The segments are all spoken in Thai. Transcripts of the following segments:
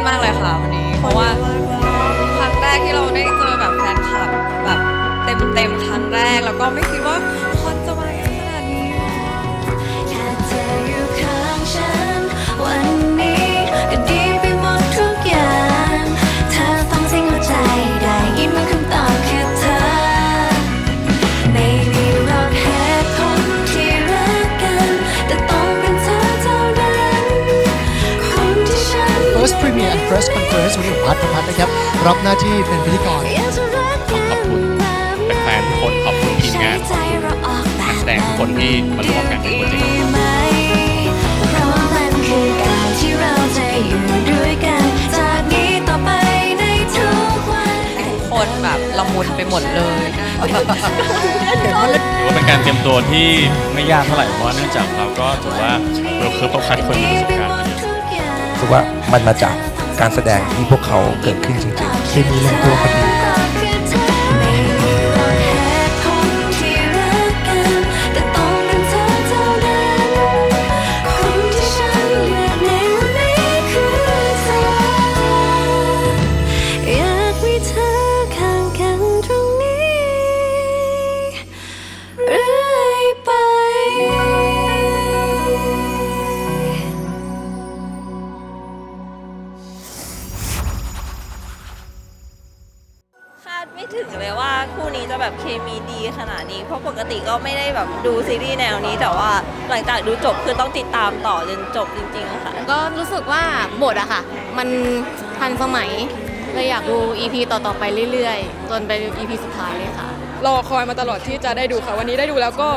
นมากเลยค่ะวันนี้ เพราะว่าครั้งแรกที่เราได้เจอแบบแฟนคลับแบบเต็มเต็มๆครั้งแรก แล้วก็ไม่คิดว่าคนจะมาเยอะขนาดนี้ แค่เธออยู่ข้างฉัน วันนี้ก็ดีไปหมดทุกอย่าง เธอฟังเสียงหัวใจได้ยินมันคำตอบแคือเธอ ไม่ Premier and First Conference วันนี้ผมพัฒน์ประพัฒน์นะครับ รับหน้าที่เป็นพิธีกรอยากจะรักกันแบบนี้แฟนๆทุกคนขอบคุณทีมงานใช้ใจเราออกแบบนักแสดงทุกคนที่มาร่วมกันในโปรเจกต์ดีไหมเพราะมันคือการที่เราจะอยู่ด้วยกันจากนี้ต่อไปในทุกวันทุกคนแบบละมุนไปหมดเลยถือว่าเป็นการเตรียมตัวที่ไม่ยากเท่าไหร่เพราะว่าเนื่องจากเราก็ถือว่าเราคือต้องคัดคนมีประสบการณ์มาเยอะ รู้สึกว่ามันมาจาก การแสดงที่พวกเขาเกิดขึ้นจริงๆเคมีลงตัวพอดีไม่มีหรอกเหตุผลที่รักกันแต่ต้อง ไม่ถึงเลยว่าคู่นี้จะแบบเคมีดีขนาดนี้ เพราะปกติก็ไม่ได้แบบดูซีรีส์แนวนี้ แต่ว่าหลังจากดูจบคือต้องติดตามต่อจนจบจริงๆอะค่ะ ก็รู้สึกว่าบทอะค่ะ มันทันสมัยเลยอยากดู EP ต่อๆไปเรื่อยๆ จนไป EP สุดท้ายเลยค่ะ รอคอยมาตลอดที่จะได้ดูค่ะ วันนี้ได้ดูแล้วก็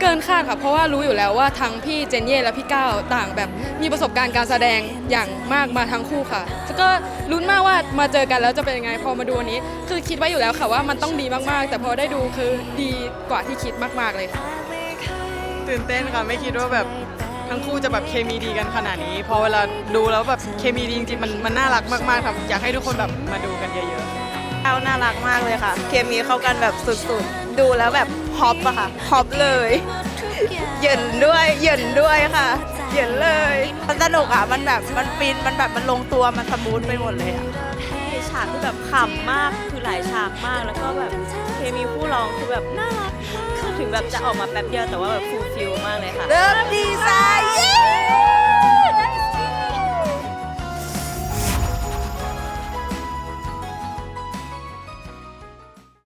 เกินคาดค่ะ เพราะว่ารู้อยู่แล้วว่าทั้งพี่เจนเย่และพี่ก้าวต่างแบบมีประสบการณ์การแสดงอย่างมากมาทั้งคู่ค่ะแล้วก็ลุ้นมากว่ามาเจอกันแล้วจะเป็นยังไงพอมาดูวันนี้ คือคิดไว้อยู่แล้วค่ะว่ามันต้องดีมากๆ แต่พอได้ดูคือดีกว่าที่คิดมากๆเลยค่ะ ตื่นเต้นค่ะไม่คิดว่าแบบทั้งคู่จะแบบเคมีดีกันขนาดนี้ พอเวลาดูแล้วแบบเคมีดีจริงๆมันมันน่ารักมากๆค่ะอยากให้ทุกคนแบบมาดูกันเยอะๆ เอาน่ารักมากเลยค่ะ เคมีเข้ากันแบบสุดๆ ดูแล้วแบบฮอปอะค่ะฮอปเลย เหยินด้วยเหยินด้วยค่ะเหยินเลย มันสนุกอะมันแบบมันฟินมันแบบมันลงตัวมันสมูทไปหมดเลยอะฉากคือแบบขำมากคือหลายฉากมากแล้วก็แบบเคมีคู่ร้องคือแบบน่ารักมากถึงแบบจะออกมาแป๊บเดียวแต่ว่าแบบฟูลฟิลมากเลยค่ะ เริ่มดีไซน์